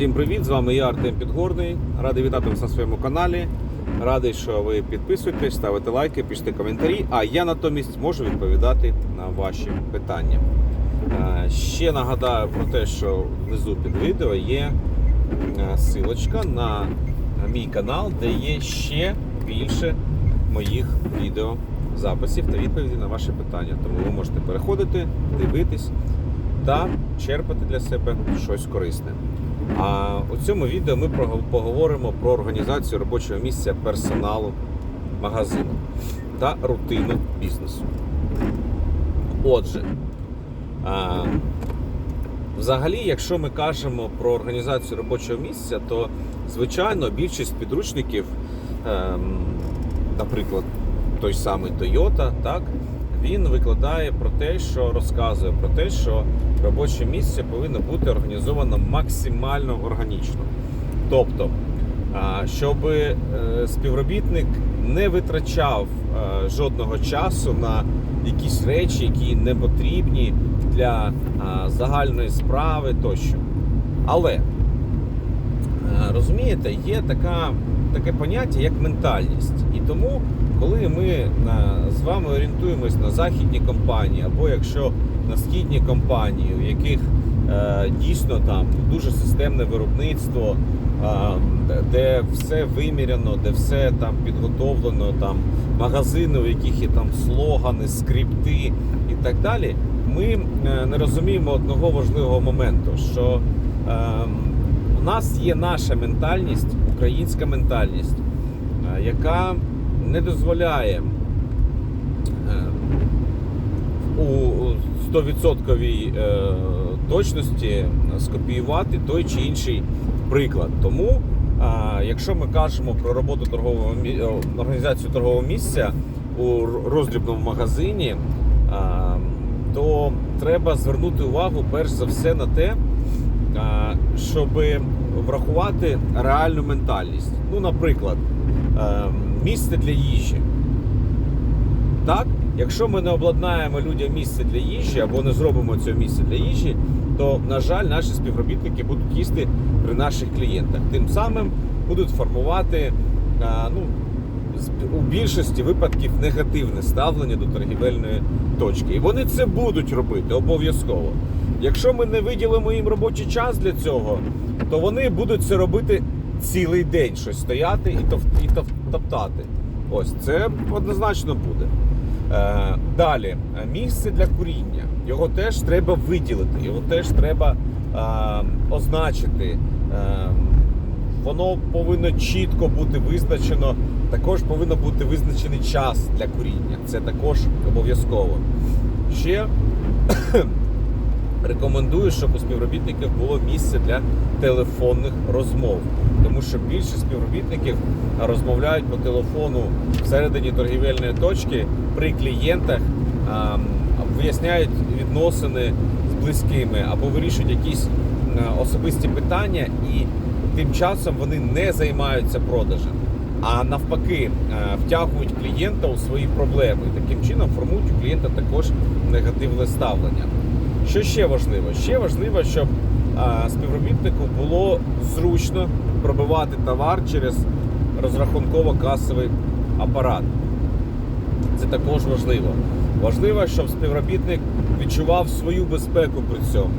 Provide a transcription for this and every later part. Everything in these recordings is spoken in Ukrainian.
Всім привіт! З вами я Артем Підгорний. Радий вітати вас на своєму каналі. Радий, що ви підписуєтесь, ставите лайки, пишете коментарі. А я натомість можу відповідати на ваші питання. Е, Ще нагадаю про те, що внизу під відео є е, силочка на мій канал, де є ще більше моїх відеозаписів та відповідей на ваші питання. Тому ви можете переходити, дивитись та черпати для себе щось корисне. А у цьому відео ми поговоримо про організацію робочого місця персоналу магазину та рутину бізнесу. Отже, взагалі, якщо ми кажемо про організацію робочого місця, то звичайно більшість підручників, ем, наприклад, той самий Toyota, так, він викладає про те, що розказує про те, що робоче місце повинно бути організовано максимально органічно. Тобто, щоб е, співробітник не витрачав е, жодного часу на якісь речі, які не потрібні для загальної справи тощо. Але е, розумієте, є така, таке поняття, як ментальність. І тому, коли ми е, з вами орієнтуємось на західні компанії, або якщо на східні компанії, у яких е, дійсно там дуже системне виробництво, е, де все виміряно, де все там підготовлено, там магазини, у яких є там слогани, скрипти і так далі, ми е, не розуміємо одного важливого моменту, що е, у нас є наша ментальність, українська ментальність, е, яка не дозволяє е, у 100% е, точності скопіювати той чи інший приклад. Тому, якщо ми кажемо про роботу торгового організацію торгового місця у роздрібному магазині, то треба звернути увагу перш за все на те, щоб врахувати реальну ментальність. Ну, наприклад, е, місце для їжі. Так, якщо ми не обладнаємо людям місце для їжі або не зробимо цього місця для їжі, то на жаль, наші співробітники будуть їсти при наших клієнтах. Тим самим будуть формувати ну, з- у більшості випадків негативне ставлення до торгівельної точки. І вони це будуть робити обов'язково. Якщо ми не виділимо їм робочий час для цього, то вони будуть це робити цілий день, щось стояти і, тов, і тов, топтати. Ось це однозначно буде. Е, далі, е, місце для куріння. Його теж треба виділити, його теж треба е, означити. Е, воно повинно чітко бути визначено. Також повинен бути визначений час для куріння. Це також обов'язково. Ще рекомендую, щоб у співробітників було місце для телефонних розмов, тому що більшість співробітників розмовляють по телефону всередині торгівельної точки при клієнтах, виясняють відносини з близькими або вирішують якісь особисті питання, і тим часом вони не займаються продажем. А навпаки, е, втягують клієнта у свої проблеми. І таким чином формують у клієнта також негативне ставлення. Що ще важливо? Ще важливо, щоб співробітнику було зручно пробивати товар через розрахунково-касовий апарат. Це також важливо. Важливо, щоб співробітник відчував свою безпеку при цьому.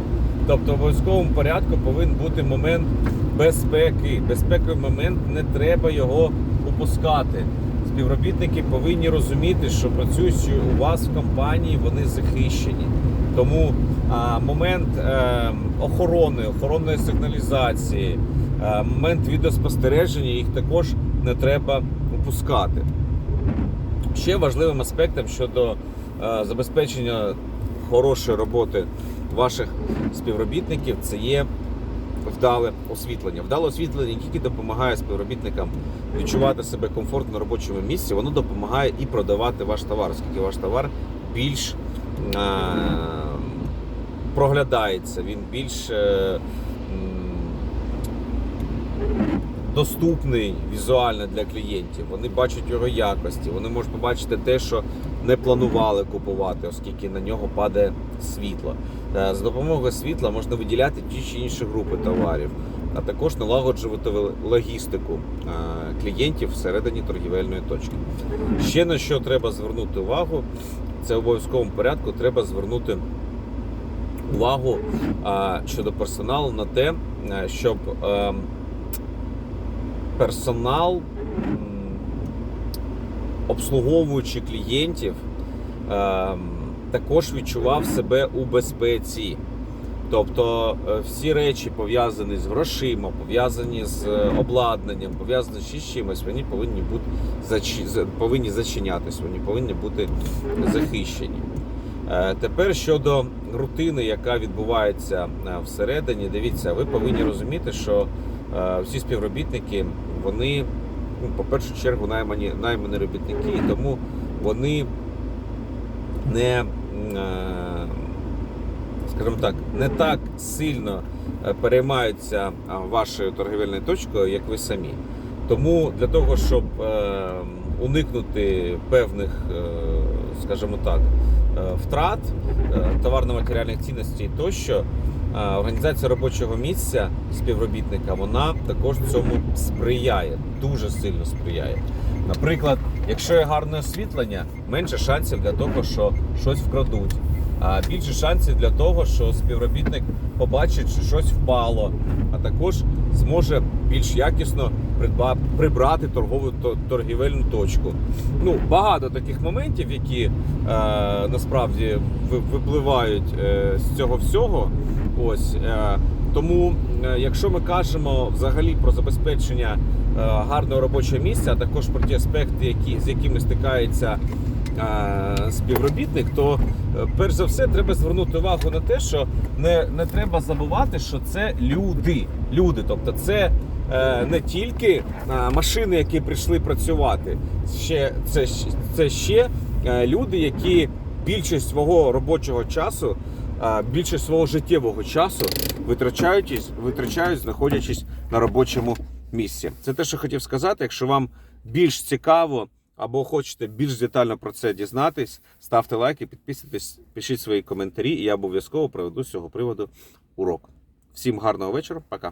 Тобто в обов'язковому порядку повинен бути момент безпеки. Безпековий момент не треба його упускати. Співробітники повинні розуміти, що працюючи у вас в компанії, вони захищені. Тому а, момент е, охорони, охоронної сигналізації, е, момент відеоспостереження їх також не треба упускати. Ще важливим аспектом щодо е, забезпечення хорошої роботи ваших співробітників це є вдале освітлення. Вдале освітлення тільки допомагає співробітникам відчувати себе комфортно на робочому місці, воно допомагає і продавати ваш товар, оскільки ваш товар більш е, проглядається, він більш е, доступний візуально для клієнтів. Вони бачать його якості, вони можуть побачити те, що не планували купувати, оскільки на нього падає світло. Е, За допомогою світла можна виділяти ті чи інші групи товарів. а також налагоджувати логістику е, клієнтів всередині торгівельної точки. Ще на що треба звернути увагу, це в обов'язковому порядку треба звернути увагу е, щодо персоналу на те, щоб е, персонал, обслуговуючи клієнтів, е, також відчував себе у безпеці. Тобто е, всі речі пов'язані з грошима, пов'язані з е, обладнанням, пов'язані ще з чимось, вони повинні бути зачи- за- повинні зачинятись, вони повинні бути захищені. Тепер щодо рутини, яка відбувається всередині, дивіться, ви повинні розуміти, що всі співробітники, вони, ну, по першу чергу, наймані, наймані робітники, і тому вони не, е, скажімо так, не так сильно е, переймаються вашою торгівельною точкою, як ви самі. Тому для того, щоб е, уникнути певних, е, скажімо так, е, втрат е, товарно-матеріальних цінностей тощо, е, організація робочого місця співробітника вона також цьому сприяє, дуже сильно сприяє. Наприклад, якщо є гарне освітлення, менше шансів для того, що щось вкрадуть. А більше шансів для того, що співробітник побачить, що щось впало, а також зможе більш якісно придба- прибрати торгову торгівельну точку. Ну, багато таких моментів, які е, насправді випливають е, з цього всього. Ось е, тому, е, якщо ми кажемо взагалі про забезпечення е, гарного робочого місця, а також про ті аспекти, які з якими стикається е, співробітник, то е, перш за все треба звернути увагу на те, що не, не треба забувати, що це люди. Люди, тобто це не тільки е, машини, які прийшли працювати, ще це, це ще е, люди, які більшість свого робочого часу, е, більшість свого життєвого часу витрачають, витрачають, знаходячись на робочому місці. Це те, що хотів сказати. Якщо вам більш цікаво або хочете більш детально про це дізнатись, ставте лайки, підписуйтесь, пишіть свої коментарі, і я обов'язково проведу з цього приводу урок. Всім гарного вечора, пока.